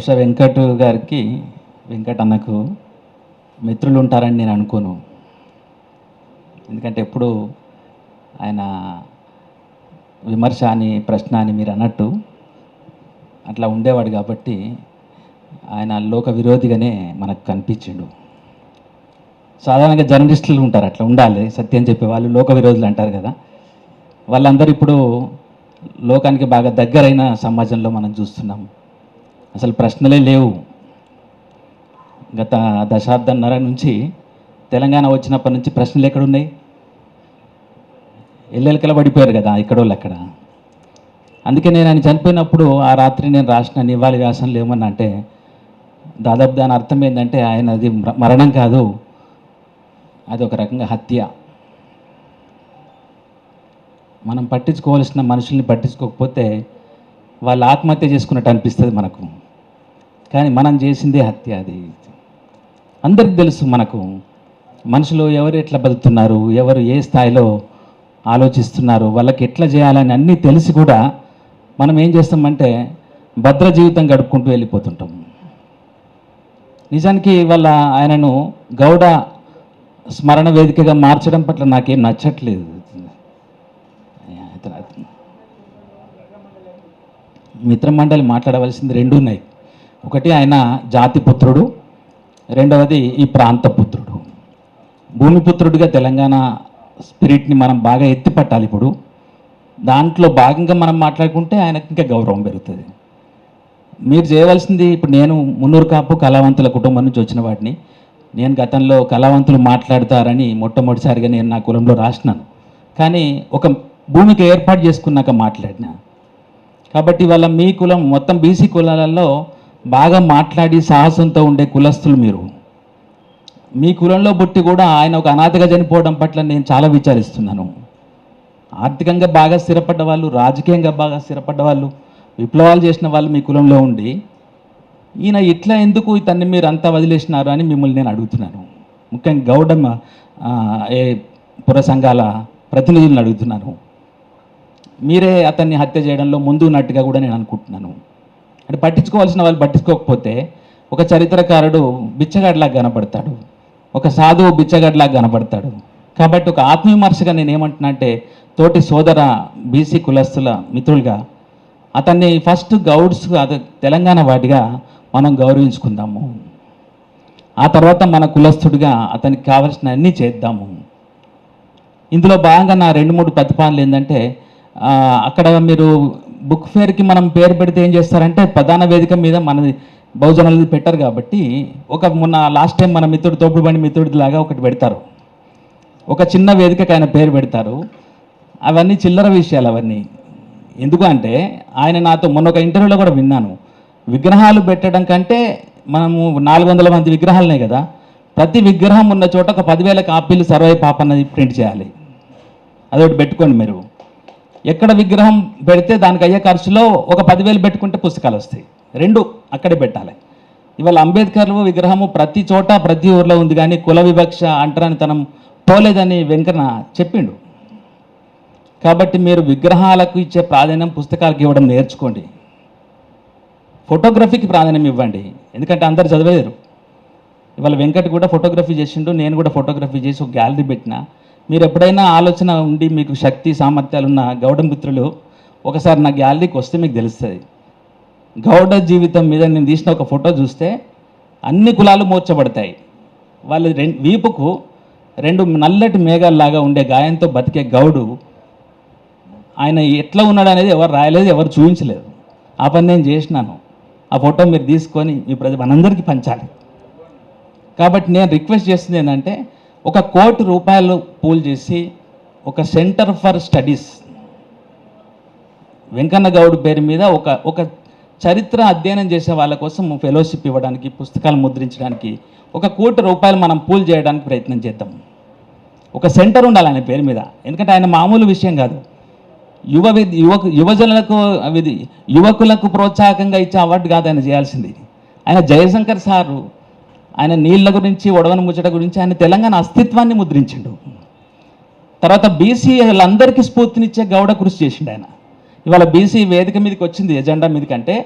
బహుశా వెంకట్ గారికి వెంకట్ అన్నకు మిత్రులు ఉంటారని నేను అనుకోను. ఎందుకంటే ఎప్పుడు ఆయన విమర్శ అని ప్రశ్న అని మీరు అన్నట్టు అట్లా ఉండేవాడు కాబట్టి ఆయన లోక విరోధిగానే మనకు కనిపించిండు. సాధారణంగా జర్నలిస్టులు ఉంటారు అట్లా ఉండాలి సత్యం చెప్పే వాళ్ళు లోక విరోధులు అంటారు కదా. వాళ్ళందరూ ఇప్పుడు లోకానికి బాగా దగ్గరైన సమాజంలో మనం చూస్తున్నాం. అసలు ప్రశ్నలే లేవు. గత దశాబ్దన్నర నుంచి తెలంగాణ వచ్చినప్పటి నుంచి ప్రశ్నలు ఎక్కడున్నాయి? ఎల్లెలకల పడిపోయారు కదా ఇక్కడోళ్ళు అక్కడ. అందుకే నేను ఆయన చనిపోయినప్పుడు ఆ రాత్రి నేను రాసిన నివాళి వ్యాసంలో ఏమన్నా అంటే దాదాపు దాని అర్థం ఏంటంటే ఆయన అది మరణం కాదు అది ఒక రకంగా హత్య. మనం పట్టించుకోవాల్సిన మనుషుల్ని పట్టించుకోకపోతే వాళ్ళు ఆత్మహత్య చేసుకున్నట్టు అనిపిస్తుంది మనకు. కానీ మనం చేసిందే హత్య అది. అందరికి తెలుసు మనకు మనుషులు ఎవరు ఎట్లా బతుకుతున్నారు ఎవరు ఏ స్థాయిలో ఆలోచిస్తున్నారు వాళ్ళకి ఎట్లా చేయాలని అన్నీ తెలిసి కూడా మనం ఏం చేస్తామంటే భద్ర జీవితం గడుపుకుంటూ వెళ్ళిపోతుంటాం. నిజానికి వాళ్ళ ఆయనను గౌడ స్మరణ వేదికగా మార్చడం పట్ల నాకేం నచ్చట్లేదు. మిత్రమండలి మాట్లాడవలసింది రెండు ఉన్నాయి ఒకటి ఆయన జాతి పుత్రుడు రెండవది ఈ ప్రాంత పుత్రుడు. భూమిపుత్రుడిగా తెలంగాణ స్పిరిట్ని మనం బాగా ఎత్తిపట్టాలి ఇప్పుడు. దాంట్లో భాగంగా మనం మాట్లాడుకుంటే ఆయనకి ఇంకా గౌరవం పెరుగుతుంది. మీరు చేయవలసింది ఇప్పుడు నేను మున్నూరు కాపు కళావంతుల కుటుంబం నుంచి వచ్చిన వాడిని. నేను గతంలో కళావంతులు మాట్లాడతారని మొట్టమొదటిసారిగా నేను నా కులంలో రాసినాను. కానీ ఒక భూమికి ఏర్పాటు చేసుకున్నాక మాట్లాడిన. కాబట్టి వాళ్ళ మీ కులం మొత్తం బీసీ కులాలలో బాగా మాట్లాడి సాహసంతో ఉండే కులస్తులు మీరు. మీ కులంలో పుట్టి కూడా ఆయన ఒక అనాథగా చనిపోవడం పట్ల నేను చాలా విచారిస్తున్నాను. ఆర్థికంగా బాగా స్థిరపడ్డ వాళ్ళు రాజకీయంగా బాగా స్థిరపడ్డ వాళ్ళు విప్లవాలు చేసిన వాళ్ళు మీ కులంలో ఉండి ఈయన ఇట్లా ఎందుకు ఇతన్ని మీరు అంతా వదిలేసినారు అని మిమ్మల్ని నేను అడుగుతున్నాను. ముఖ్యంగా గౌడమ్మ ఏ పుర సంఘాల ప్రతినిధులను అడుగుతున్నాను. మీరే అతన్ని హత్య చేయడంలో ముందు ఉన్నట్టుగా కూడా నేను అనుకుంటున్నాను. అంటే పట్టించుకోవాల్సిన వాళ్ళు పట్టించుకోకపోతే ఒక చరిత్రకారుడు బిచ్చగాడిలాగా కనపడతాడు ఒక సాధువు బిచ్చగాడిలాగా కనపడతాడు కాబట్టి ఒక ఆత్మవిమర్శగా నేను ఏమంటున్నా అంటే తోటి సోదర బీసీ కులస్తుల మిత్రులుగా అతన్ని ఫస్ట్ గౌడ్స్ తెలంగాణ వాటిగా మనం గౌరవించుకుందాము. ఆ తర్వాత మన కులస్తుడిగా అతనికి కావలసిన అన్నీ చేద్దాము. ఇందులో భాగంగా నా రెండు మూడు ప్రతిపాదనలు ఏంటంటే అక్కడ మీరు బుక్ ఫేర్కి మనం పేరు పెడితే ఏం చేస్తారంటే ప్రధాన వేదిక మీద మనది బహుజనాలు పెట్టరు కాబట్టి ఒక మొన్న లాస్ట్ టైం మన మిత్రుడు తోపుడు బండి మిత్రుడి లాగా ఒకటి పెడతారు. ఒక చిన్న వేదికకి ఆయన పేరు పెడతారు. అవన్నీ చిల్లర విషయాలు అవన్నీ. ఎందుకు అంటే ఆయన నాతో మొన్న ఒక ఇంటర్వ్యూలో కూడా విన్నాను. విగ్రహాలు పెట్టడం కంటే మనము నాలుగు వందల మంది విగ్రహాలనే కదా ప్రతి విగ్రహం ఉన్న చోట ఒక పదివేల కాపీలు సర్వే పాప అన్నది ప్రింట్ చేయాలి. అదొకటి పెట్టుకోండి మీరు. ఎక్కడ విగ్రహం పెడితే దానికి అయ్యే ఖర్చులో ఒక పదివేలు పెట్టుకుంటే పుస్తకాలు వస్తాయి. రెండు అక్కడే పెట్టాలి. ఇవాళ అంబేద్కర్ విగ్రహము ప్రతి చోట ప్రతి ఊర్లో ఉంది కానీ కుల వివక్ష అంటరానితనం పోలేదని వెంకన్న చెప్పిండు. కాబట్టి మీరు విగ్రహాలకు ఇచ్చే ప్రాధాన్యం పుస్తకాలకు ఇవ్వడం నేర్చుకోండి. ఫోటోగ్రఫీకి ప్రాధాన్యం ఇవ్వండి. ఎందుకంటే అందరు చదివేరు ఇవాళ వెంకట్ కూడా ఫోటోగ్రఫీ చేసిండు నేను కూడా ఫోటోగ్రఫీ చేసి ఒక గ్యాలరీ పెట్టిన. మీరు ఎప్పుడైనా ఆలోచన ఉండి మీకు శక్తి సామర్థ్యాలు ఉన్న గౌడ మిత్రులు ఒకసారి నా గ్యాలరీకి వస్తే మీకు తెలుస్తుంది. గౌడ జీవితం మీద నేను తీసిన ఒక ఫోటో చూస్తే అన్ని కులాలు మోర్చబడతాయి వాళ్ళ రెండు వీపుకు రెండు నల్లటి మేఘాల్లాగా ఉండే గాయంతో బతికే గౌడు ఆయన ఎట్లా ఉన్నాడు అనేది ఎవరు రాయలేదు ఎవరు చూపించలేదు ఆ పని నేను చేసినాను. ఆ ఫోటో మీరు తీసుకొని మీ ప్రజ మనందరికీ పంచాలి. కాబట్టి నేను రిక్వెస్ట్ చేస్తుంది ఏంటంటే ఒక కోటి రూపాయలు పూల్ చేసి ఒక centre for studies. Venkanna Goud పేరు మీద ఒక ఒక చరిత్ర అధ్యయనం చేసే వాళ్ళ కోసం ఫెలోషిప్ ఇవ్వడానికి పుస్తకాలు ముద్రించడానికి ఒక కోటి రూపాయలు మనం పూల్ చేయడానికి ప్రయత్నం చేద్దాం. ఒక సెంటర్ ఉండాలి ఆయన పేరు మీద. ఎందుకంటే ఆయన మామూలు విషయం కాదు. యువ విద్ యువకు యువజనులకు ఇది యువకులకు ప్రోత్సాహకంగా ఇచ్చే అవార్డు కాదు ఆయన చేయాల్సింది. ఆయన జయశంకర్ సారు ఆయన నీళ్ళ గురించి ఒడవని ముచ్చట గురించి ఆయన తెలంగాణ అస్తిత్వాన్ని ముద్రించిండు. తర్వాత బీసీ వాళ్ళందరికీ స్ఫూర్తినిచ్చే గౌడ కృషి చేసిండు ఆయన. ఇవాళ బీసీ వేదిక మీదకి వచ్చింది ఎజెండా మీదకంటే.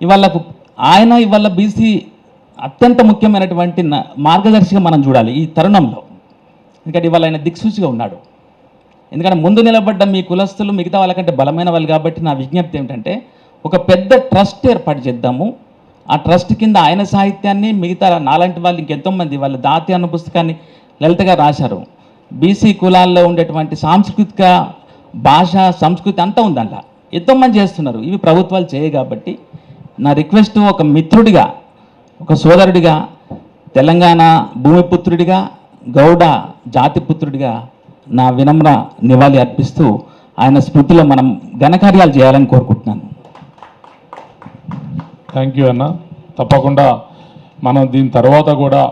ఇవాళ ఆయన ఇవాళ బీసీ అత్యంత ముఖ్యమైనటువంటి మార్గదర్శిగా మనం చూడాలి ఈ తరుణంలో. ఎందుకంటే ఇవాళ ఆయన దిక్సూచిగా ఉన్నాడు. ఎందుకంటే ముందు నిలబడ్డ మీ కులస్తులు మిగతా వాళ్ళకంటే బలమైన వాళ్ళు కాబట్టి నా విజ్ఞప్తి ఏమిటంటే ఒక పెద్ద ట్రస్ట్ ఏర్పాటు చేద్దాము. ఆ ట్రస్ట్ కింద ఆయన సాహిత్యాన్ని మిగతా నాలాంటి వాళ్ళు ఇంకెంతోమంది వాళ్ళు వాళ్ళ దాతి అన్న పుస్తకాన్ని లలితగా రాశారు. బీసీ కులాల్లో ఉండేటువంటి సాంస్కృతిక భాష సంస్కృతి అంతా ఉంది అందులో ఎంతో మంది చేస్తున్నారు. ఇవి ప్రభుత్వాలు చేయ కాబట్టి నా రిక్వెస్ట్ ఒక మిత్రుడిగా ఒక సోదరుడిగా తెలంగాణ భూమిపుత్రుడిగా గౌడ జాతిపుత్రుడిగా నా వినమ్ర నివాళి అర్పిస్తూ ఆయన స్మృతిలో మనం ఘనకార్యాలు చేయాలని కోరుకుంటున్నాను థ్యాంక్ యూ అన్న. తప్పకుండా మనం దీని తర్వాత కూడా